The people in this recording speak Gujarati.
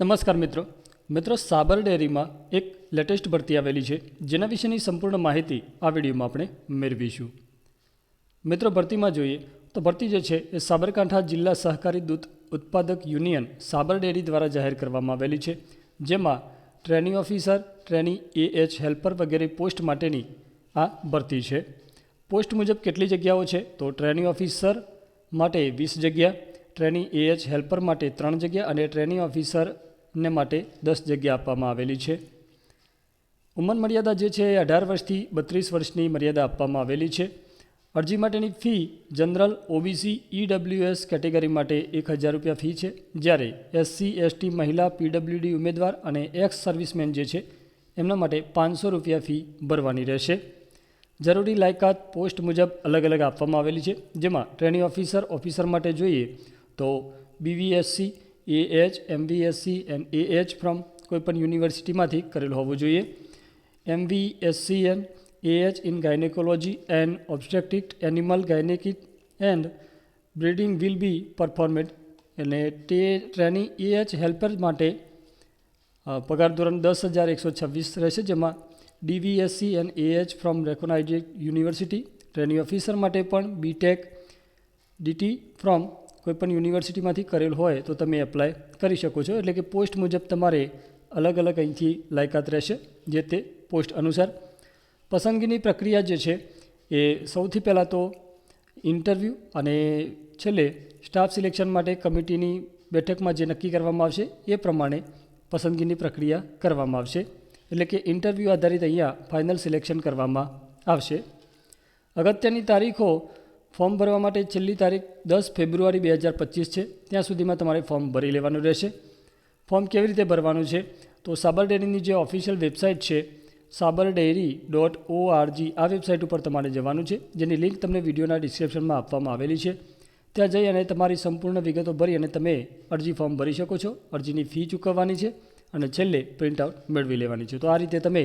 નમસ્કાર મિત્રો. મિત્રો, સાબર ડેરીમાં એક લેટેસ્ટ ભરતી આવેલી છે, જેના વિશેની સંપૂર્ણ માહિતી આ વિડીયોમાં આપણે મેળવીશું. મિત્રો, ભરતીમાં જોઈએ તો ભરતી જે છે, એ સાબરકાંઠા જિલ્લા સહકારી દૂધ ઉત્પાદક યુનિયન સાબર ડેરી દ્વારા જાહેર કરવામાં આવેલી છે, જેમાં training officer, training H helper વગેરે પોસ્ટ માટેની આ ભરતી છે. પોસ્ટ મુજબ કેટલી જગ્યાઓ છે? તો ટ્રેનિંગ ઓફિસર માટે વીસ જગ્યા, ટ્રેનિંગ એએચ હેલ્પર માટે ત્રણ જગ્યા અને ટ્રેનિંગ ઓફિસરને માટે દસ જગ્યા આપવામાં આવેલી છે. ઉંમર મર્યાદા જે છે એ અઢાર વર્ષથી બત્રીસ વર્ષની મર્યાદા આપવામાં આવેલી છે. અરજી માટેની fee general OBC EWS category માટે એક હજાર રૂપિયા ફી છે. જ્યારે એસસી, એસટી, મહિલા પીડબ્લ્યુડી ઉમેદવાર અને એક્સ સર્વિસમેન જે છે, એમના માટે પાંચસો રૂપિયા ફી ભરવાની રહેશે. જરૂરી લાયકાત પોસ્ટ મુજબ અલગ અલગ આપવામાં આવેલી છે. જેમાં ટ્રેનિંગ ઓફિસર ઓફિસર માટે જોઈએ તો BVSc AH MVSc and AH from કોઈપણ યુનિવર્સિટીમાંથી કરેલ હોવું જોઈએ. MVSc and AH in gynaecology and obstetric animal gynaecic and breeding will be performed અને તે ટ્રેનિંગ એએચ હેલ્પર માટે પગાર ધોરણ દસ હજાર એકસો છવ્વીસ રહેશે, જેમાં DVSc and AH from recognised university training officer માટે પણ બીટેક ડીટી ફ્રોમ કોઈપણ યુનિવર્સિટીમાંથી કરેલ હોય તો તમે એપ્લાય કરી શકો છો. એટલે કે પોસ્ટ મુજબ તમારે અલગ અલગ અહીંથી લાયકાત રહેશે, જે તે પોસ્ટ અનુસાર. પસંદગીની પ્રક્રિયા જે છે એ સૌથી પહેલાં તો ઇન્ટરવ્યૂ અને છેલ્લે સ્ટાફ સિલેક્શન માટે કમિટીની બેઠકમાં જે નક્કી કરવામાં આવશે એ પ્રમાણે પસંદગીની પ્રક્રિયા કરવામાં આવશે. એટલે કે ઇન્ટરવ્યૂ આધારિત અહીંયા ફાઇનલ સિલેક્શન કરવામાં આવશે. અગત્યની તારીખો ફોર્મ ભરવા માટે છેલ્લી તારીખ દસ ફેબ્રુઆરી બે હજાર પચીસ છે. ત્યાં સુધીમાં તમારે ફોર્મ ભરી લેવાનું રહેશે. ફોર્મ કેવી રીતે ભરવાનું છે? તો સાબર ડેરીની જે ઓફિશિયલ વેબસાઇટ છે Sabar dairy dot O R G આ વેબસાઇટ ઉપર તમારે જવાનું છે, જેની લિંક તમને વિડીયોના ડિસ્ક્રિપ્શનમાં આપવામાં આવેલી છે. ત્યાં જઈ અને તમારી સંપૂર્ણ વિગતો ભરી અને તમે અરજી ફોર્મ ભરી શકો છો. અરજીની ફી ચૂકવવાની છે અને છેલ્લે પ્રિન્ટઆઉટ મેળવી લેવાની છે. તો આ રીતે તમે